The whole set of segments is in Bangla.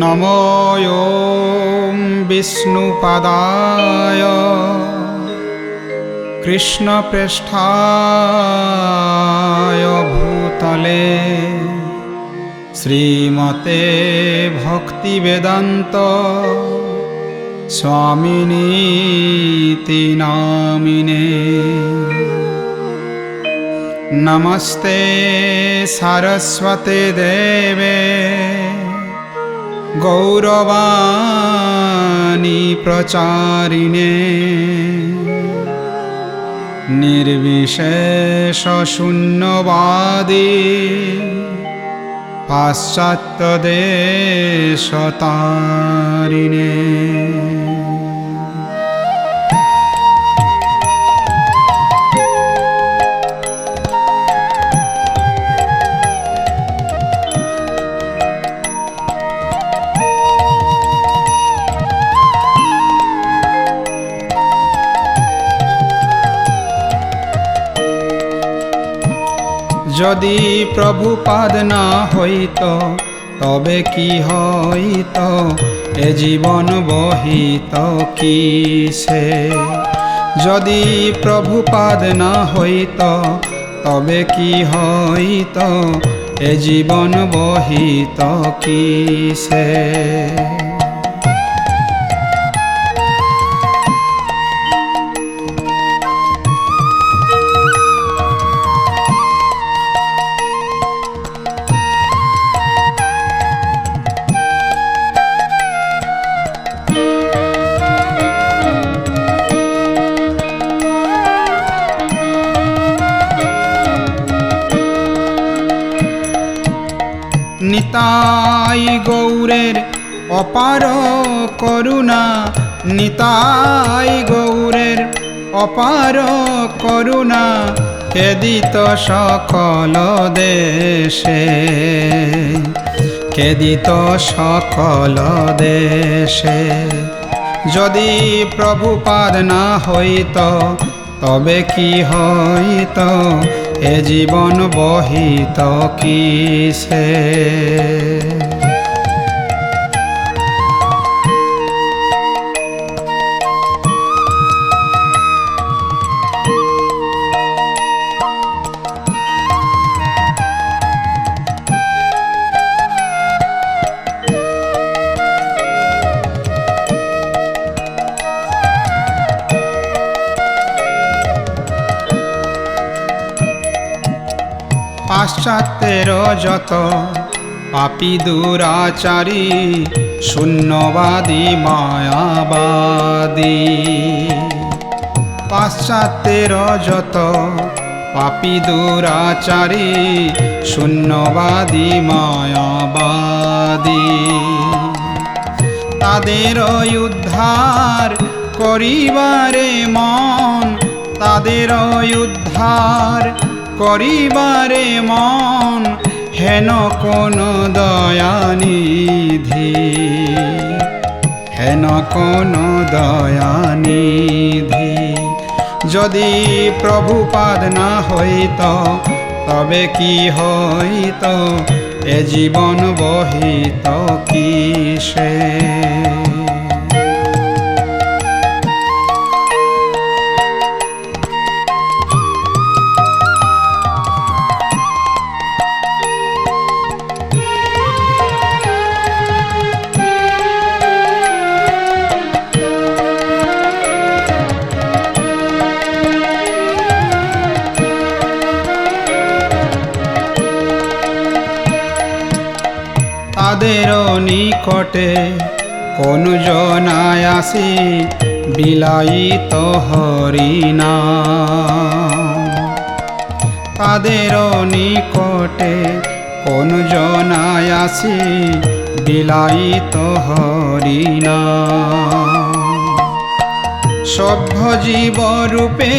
নমোয়ং বিষ্ণুপাদায় কৃষ্ণপৃষ্ঠায় ভূতলে শ্রীমতে ভক্তিবেদান্ত স্বামিনীতি নামিনে নমস্তে সারস্বতে দেবে গৌরবাণী প্রচারিণে। নির্বিশেষ শূন্যবাদী যদি প্রভুপাদ না হইত, তবে কি হইত? এ জীবন বহিত কি সে যদি প্রভুপাদ না হইত, তবে কি হইত? এ জীবন বহিত কিসে? নিতাই অপার করুণা নিতাই গৌরের। অপার করুণা কেদিত সকল দেশে। কেদিত সকল দেশে। যদি প্রভুপাদ না হইত, তবে কি হইত? এ জীবন বহিত কিসে? যত পাপি দুরাচারী, শূন্যবাদী, মায়াবাদী। পাশ্চাত্যের যত পাপি দুরাচারী, শূন্যবাদী, মায়াবাদী। তাদের উদ্ধার করিবারে মন, তাদের উদ্ধার করিবারে মন হেন কোন দয়ানিধি? হেন কোন দয়ানিধি? যদি প্রভুপাদ না হইত, তবে কি হইত? এ জীবন বহিত কিসে? তাদেরও নিকটে কোন জনায় আসি, বিলায়িত হরিণা। তাদের নিকটে কোন জনায় আসি, বিলায়িত হরিণা। সভ্য জীব রূপে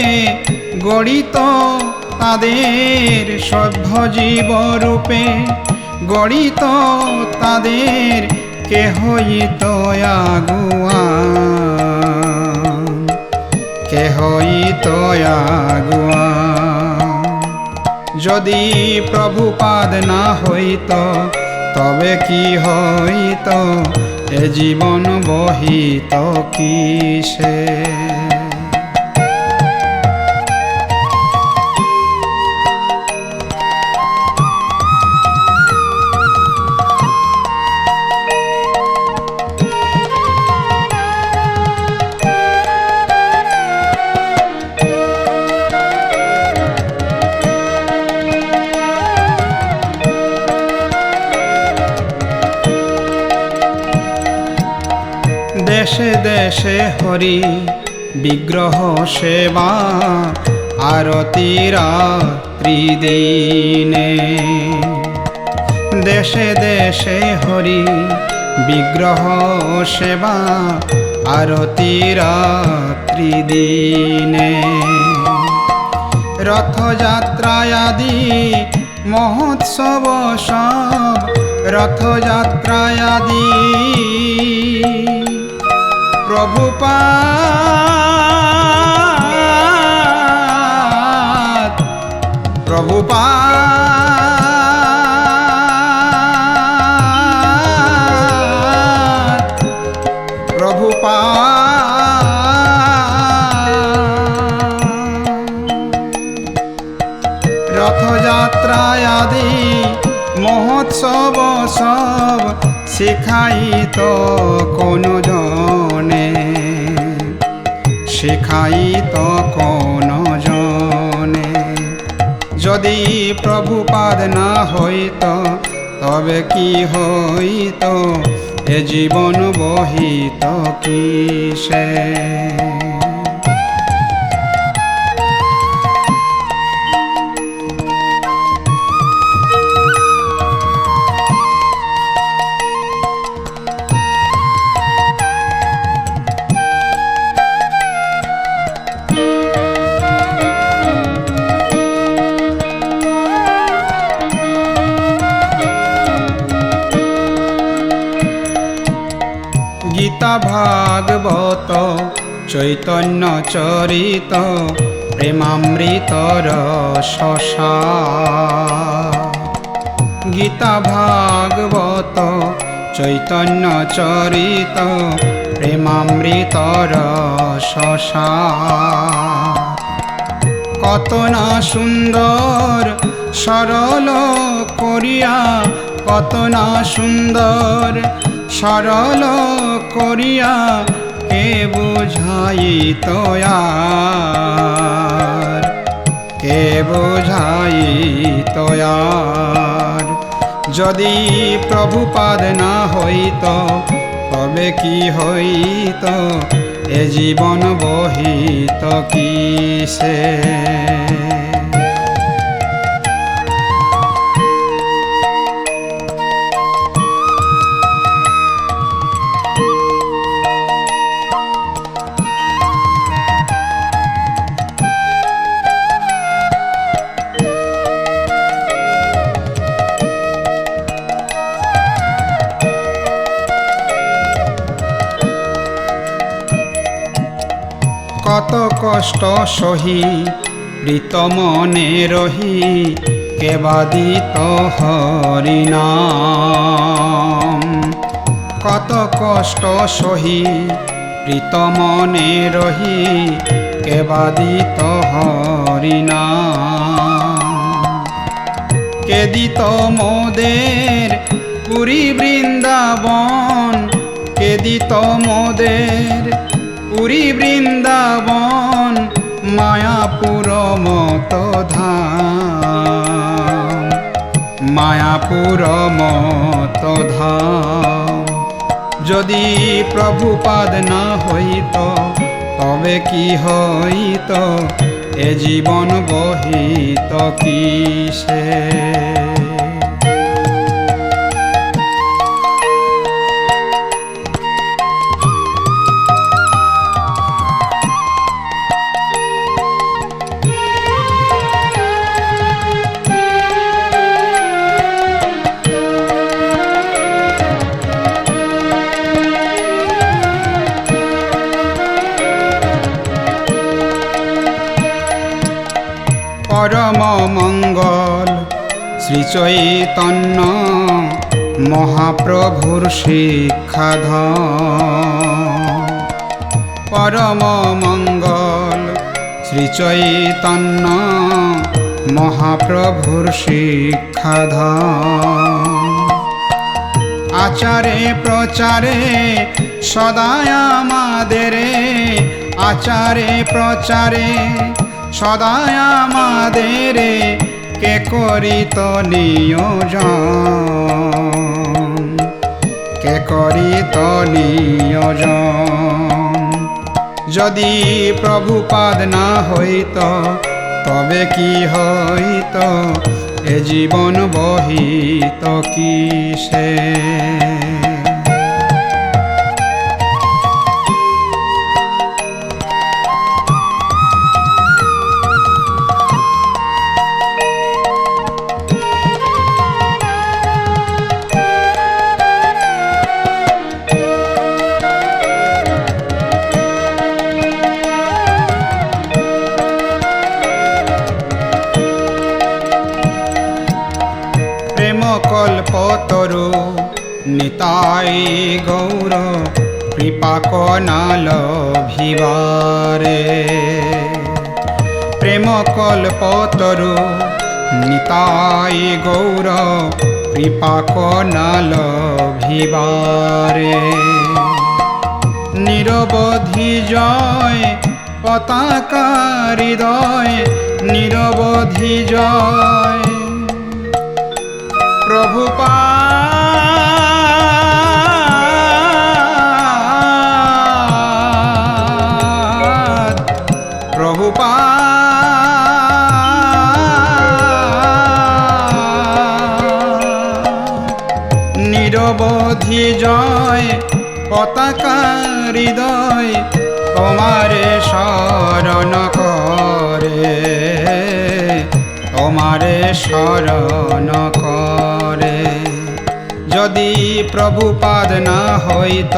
গড়িত তাদের, সভ্য জীব রূপে গড়িত তাদের কেহইত আগুয়া কেহইত আগুয়া যদি প্রভুপাদ না হইত, তবে কি হইত? এ জীবন বহিত কিসে? দেশে হরি, বিগ্রহ, সেবা, আরতি রাত্রি দিনে। দেশে দেশে হরি, বিগ্রহ, সেবা, আরতি রাত্রি দিনে। রথযাত্রায় আদি মহোৎসব সব, রথযাত্রায় আদি প্রভুপাদ প্রভুপাদ প্রভুপাদ রথযাত্রায় আদি মহোৎসব সব শেখাইত কোন। যদি প্রভুপাদ না হইত তবে কি হইত? এ জীবন বহিত কিসে? চৈতন্য চরিত প্রেমামৃতর শশা গীতা ভাগবত, চৈতন্য চরিত প্রেমামৃতর শশা কত না সুন্দর সরল করিয়া, কত না সুন্দর সরল করিয়া কে বুঝাই তোয়ার। কে বুঝাই তোয়ার? যদি প্রভুপাদ না হইত, তবে কি হইত? এ জীবন বহিত কিসে? কত কষ্ট সহি, প্রীত মনে রহি কেবাদিত হরিনাম। কত কষ্ট সহি, প্রীত মনে রহি কেবাদিত হরিনাম। কেদিত মোদের পুরী বৃন্দাবন কেদিত মোদের পুরী বৃন্দাবন, মায়াপুর মত ধাম। মায়াপুর মত ধাম। যদি প্রভুপাদ না হইত, তবে কি হইত? এ জীবন বহিত কিসে? চৈতন্য মহাপ্রভুর শিক্ষাধ পরম মঙ্গল শ্রী চৈতন্য মহাপ্রভুর শিক্ষাধ আচারে প্রচারে সদায় আমাদের, আচারে প্রচারে সদায় আমাদের কে করিত নিয়োজন? কে করিত নিয়োজন? যদি প্রভুপাদ না হইত, তবে কি হইত? এ জীবন বহিত কিসে? কল্পতরু। নিতাই গৌর, কৃপা কনাল ভিবারে প্রেম কল্পতরু, নিতাই গৌর, কৃপা কনাল ভিবারে নিরবধি জয়, পতাকা হৃদয়, নিরবধি জয় প্রভুপাদ প্রভুপাদ। নিরবধি জয় পতাকা হৃদয় তোমারে শরণ করে তোমারে শরণ যদি প্রভুপাদ না হইত,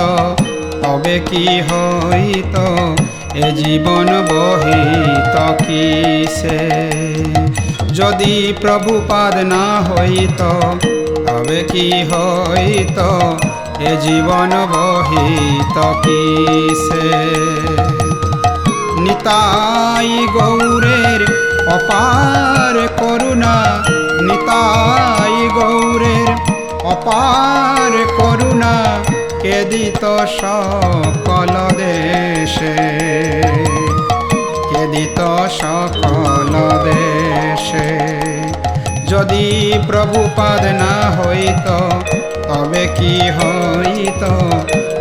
তবে কি হইত? এ জীবন বহিত কিসে? যদি প্রভুপাদ না হইত, তবে কি হইত? এ জীবন বহিত কিসে? নিতাই গৌরের অপার করুণা, নিতাই গৌরের অপার করুণা কেদিত সকল দেশে? কেদিত সকল দেশে? যদি প্রভুপাদ না হইত, তবে কি হইত?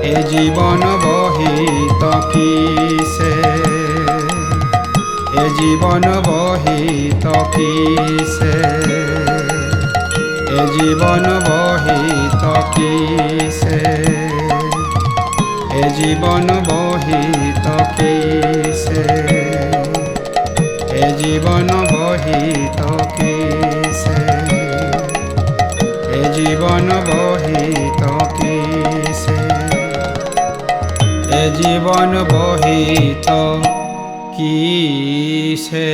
এ জীবন বহিত কিসে? এ জীবন বহিত কিসে? এ জীবন বহিত কিসে এ জীবন বহিত কিসে এ জীবন বহিত কিসে এ জীবন বহিত কিসে এ জীবন বহিত কিসে